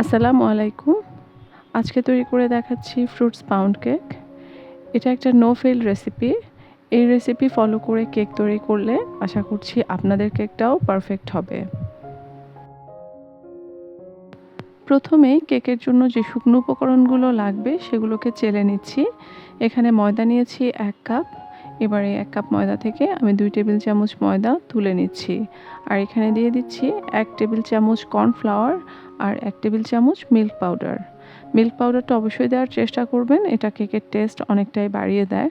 আসসালামু আলাইকুম। আজকে তৈরি করে দেখাচ্ছি ফ্রুটস পাউন্ড কেক এটা একটা নো ফেল রেসিপি এই রেসিপি ফলো করে কেক তৈরি করলে আশা করছি আপনাদের কেকটাও পারফেক্ট হবে। প্রথমেই কেকের জন্য যে শুকনো উপকরণগুলো লাগবে সেগুলোকে চেলে নিচ্ছি। এখানে ময়দা নিয়েছি এক কাপ। এবারে এক কাপ ময়দা থেকে আমি দুই টেবিল চামচ ময়দা তুলে নিচ্ছি। আর এখানে দিয়ে দিচ্ছি এক টেবিল চামচ কর্নফ্লাওয়ার আর এক টেবিল চামচ মিল্ক পাউডার মিল্ক পাউডারটা অবশ্যই দেওয়ার চেষ্টা করবেন, এটা কেকের টেস্ট অনেকটাই বাড়িয়ে দেয়।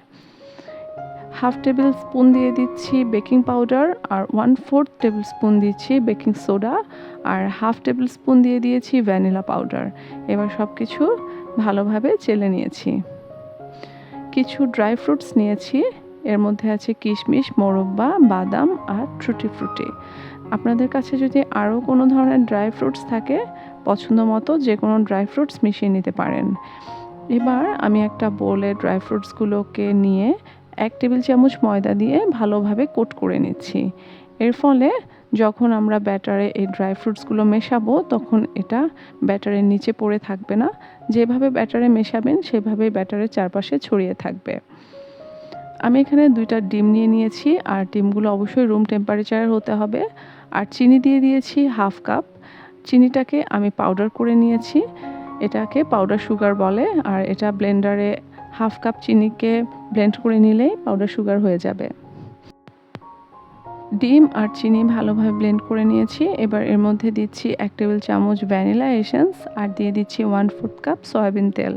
হাফ টেবিল স্পুন দিয়ে দিচ্ছি বেকিং পাউডার আর ওয়ান ফোর্থ টেবিল স্পুন দিচ্ছি বেকিং সোডা আর হাফ টেবিল স্পুন দিয়ে দিয়েছি ভ্যানিলা পাউডার এবার সব কিছু ভালোভাবে চেলে নিয়েছি। কিছু ড্রাই ফ্রুটস নিয়েছি। এর মধ্যে আছে কিশমিশ, মোরব্বা, বাদাম আর ট্রুটি ফ্রুটি। আপনাদের কাছে যদি আরও কোনো ধরনের ড্রাই ফ্রুটস থাকে, পছন্দ মতো যে কোনো ড্রাই ফ্রুটস মিশিয়ে নিতে পারেন। এবার আমি একটা বোলে ড্রাই ফ্রুটসগুলোকে নিয়ে এক টেবিল চামচ ময়দা দিয়ে ভালোভাবে কোট করে নিচ্ছি। এর ফলে যখন আমরা ব্যাটারে এই ড্রাই ফ্রুটসগুলো মেশাবো, তখন এটা ব্যাটারের নিচে পড়ে থাকবে না। যেভাবে ব্যাটারে মেশাবেন, সেভাবেই ব্যাটারের চারপাশে ছড়িয়ে থাকবে। আমি এখানে দুইটা ডিম নিয়ে নিয়েছি, আর ডিমগুলো অবশ্যই রুম টেম্পারেচার হতে হবে। আর চিনি দিয়ে দিয়েছি হাফ কাপ চিনিটাকে আমি পাউডার করে নিয়েছি, এটাকে পাউডার সুগার বলে, আর এটা ব্লেন্ডারে হাফ কাপ চিনিকে ব্লেন্ড করে নিলেই পাউডার সুগার হয়ে যাবে। ডিম আর চিনি ভালোভাবে ব্লেন্ড করে নিয়েছি, এবার এর মধ্যে দিচ্ছি এক টেবিল চামচ ভ্যানিলা এসেন্স আর দিয়ে দিচ্ছি ওয়ান ফোর্থ কাপ সয়াবিন তেল।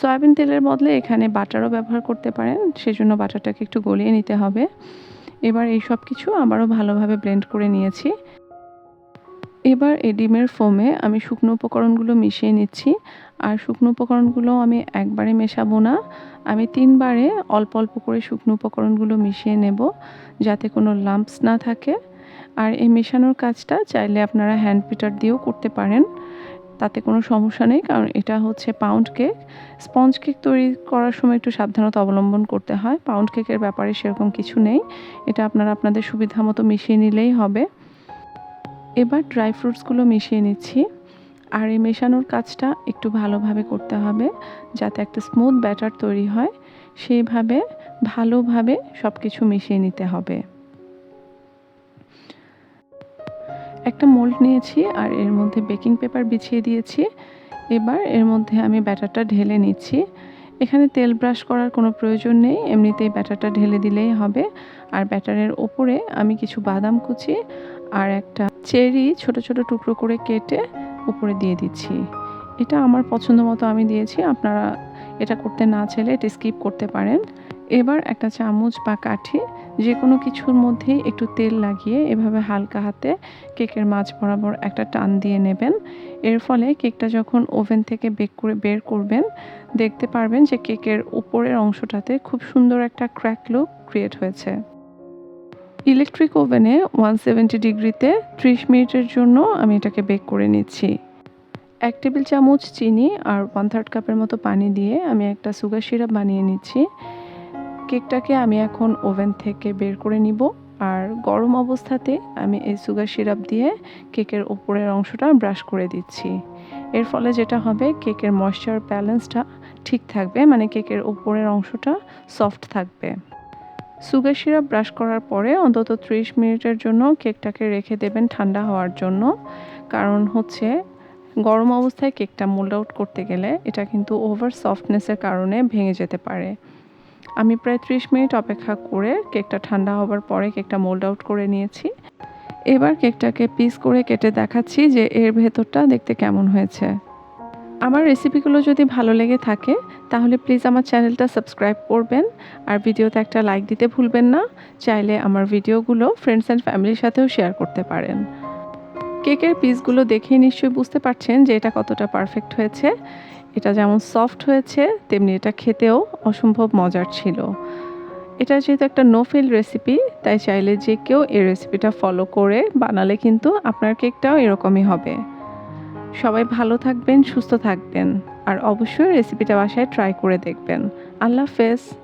সয়াবিন তেলের বদলে এখানে বাটারও ব্যবহার করতে পারেন, সেজন্য বাটারটাকে একটু গলিয়ে নিতে হবে। এবার এই সব কিছু আবারও ভালোভাবে ব্লেন্ড করে নিয়েছি। এবার এই ডিমের ফোমে আমি শুকনো উপকরণগুলো মিশিয়ে নিচ্ছি। আর শুকনো উপকরণগুলো আমি একবারে মেশাবো না। আমি তিনবারে অল্প অল্প করে শুকনো উপকরণগুলো মিশিয়ে নেব, যাতে কোনো লাম্পস না থাকে। আর এই মেশানোর কাজটা চাইলে আপনারা হ্যান্ড পিটার দিয়েও করতে পারেন। তাতে কোনো সমস্যা নেই, কারণ এটা হচ্ছে পাউন্ড কেক স্পঞ্জ কেক তৈরি করার সময় একটু সাবধানতা অবলম্বন করতে হয়। পাউন্ড কেকের ব্যাপারে সেরকম কিছু নেই। এটা আপনারা আপনাদের সুবিধা মতো মিশিয়ে নিলেই হবে। এবার ড্রাই ফ্রুটসগুলো মিশিয়ে নিচ্ছি। আর এই মেশানোর কাজটা একটু ভালোভাবে করতে হবে, যাতে একটা স্মুথ ব্যাটার তৈরি হয়। সেইভাবে ভালোভাবে সব কিছু মিশিয়ে নিতে হবে। একটা মোল্ড নিয়েছি আর এর মধ্যে বেকিং পেপার বিছিয়ে দিয়েছি। এবার এর মধ্যে আমি ব্যাটারটা ঢেলে নিচ্ছি। এখানে তেল ব্রাশ করার কোনো প্রয়োজন নেই, এমনিতেই ব্যাটারটা ঢেলে দিলেই হবে। আর ব্যাটারের ওপরে আমি কিছু বাদাম কুচি আর একটা চেরি ছোট ছোট টুকরো করে কেটে উপরে দিয়ে দিচ্ছি। এটা আমার পছন্দ মতো আমি দিয়েছি, আপনারা এটা করতে না চাইলে এটা স্কিপ করতে পারেন। এবার একটা চামচ বা কাঠি যে কোনো কিছুর মধ্যেই একটু তেল লাগিয়ে এভাবে হালকা হাতে কেকের মাছ বরাবর একটা টান দিয়ে নেবেন। এর ফলে কেকটা যখন ওভেন থেকে বেক করে বের করবেন, দেখতে পারবেন যে কেকের উপরের অংশটাতে খুব সুন্দর একটা ক্র্যাক লুক ক্রিয়েট হয়েছে। ইলেকট্রিক ওভেনে ওয়ান সেভেন্টি ডিগ্রিতে ত্রিশ মিনিটের জন্য আমি এটাকে বেক করে নিচ্ছি। এক টেবিল চামচ চিনি আর ওয়ান থার্ড কাপের মতো পানি দিয়ে আমি একটা সুগার সিরাপ বানিয়ে নিচ্ছি। কেকটাকে আমি এখন ওভেন থেকে বের করে নিব। আর গরম অবস্থাতে আমি এই সুগার সিরাপ দিয়ে কেকের ওপরের অংশটা ব্রাশ করে দিচ্ছি। এর ফলে যেটা হবে, কেকের ময়শ্চার ব্যালেন্সটা ঠিক থাকবে মানে কেকের ওপরের অংশটা সফট থাকবে। সুগার সিরাপ ব্রাশ করার পরে অন্তত ত্রিশ মিনিটের জন্য কেকটাকে রেখে দেবেন ঠান্ডা হওয়ার জন্য। কারণ হচ্ছে, গরম অবস্থায় কেকটা মোল্ড আউট করতে গেলে এটা কিন্তু ওভার সফটনেসের কারণে ভেঙে যেতে পারে। আমি প্রায় ত্রিশ মিনিট অপেক্ষা করে কেকটা ঠান্ডা হবার পরে কেকটা মোল্ড আউট করে নিয়েছি। এবার কেকটাকে পিস করে কেটে দেখাচ্ছি যে এর ভেতরটা দেখতে কেমন হয়েছে। আমার রেসিপিগুলো যদি ভালো লেগে থাকে, তাহলে প্লিজ আমার চ্যানেলটা সাবস্ক্রাইব করবেন। আর ভিডিওতে একটা লাইক দিতে ভুলবেন না। চাইলে আমার ভিডিওগুলো ফ্রেন্ডস অ্যান্ড ফ্যামিলির সাথেও শেয়ার করতে পারেন। কেকের পিসগুলো দেখেই নিশ্চয়ই বুঝতে পারছেন যে এটা কতটা পারফেক্ট হয়েছে। এটা যেমন সফট হয়েছে, তেমনি এটা খেতেও অসম্ভব মজার ছিল। এটা যেহেতু একটা নো ফিল রেসিপি তাই চাইলে যে কেউ এই রেসিপিটা ফলো করে বানালে কিন্তু আপনার কেকটাও এরকমই হবে। সবাই ভালো থাকবেন, সুস্থ থাকবেন, আর অবশ্যই রেসিপিটা বাসায় ট্রাই করে দেখবেন। আল্লাহ হাফেজ।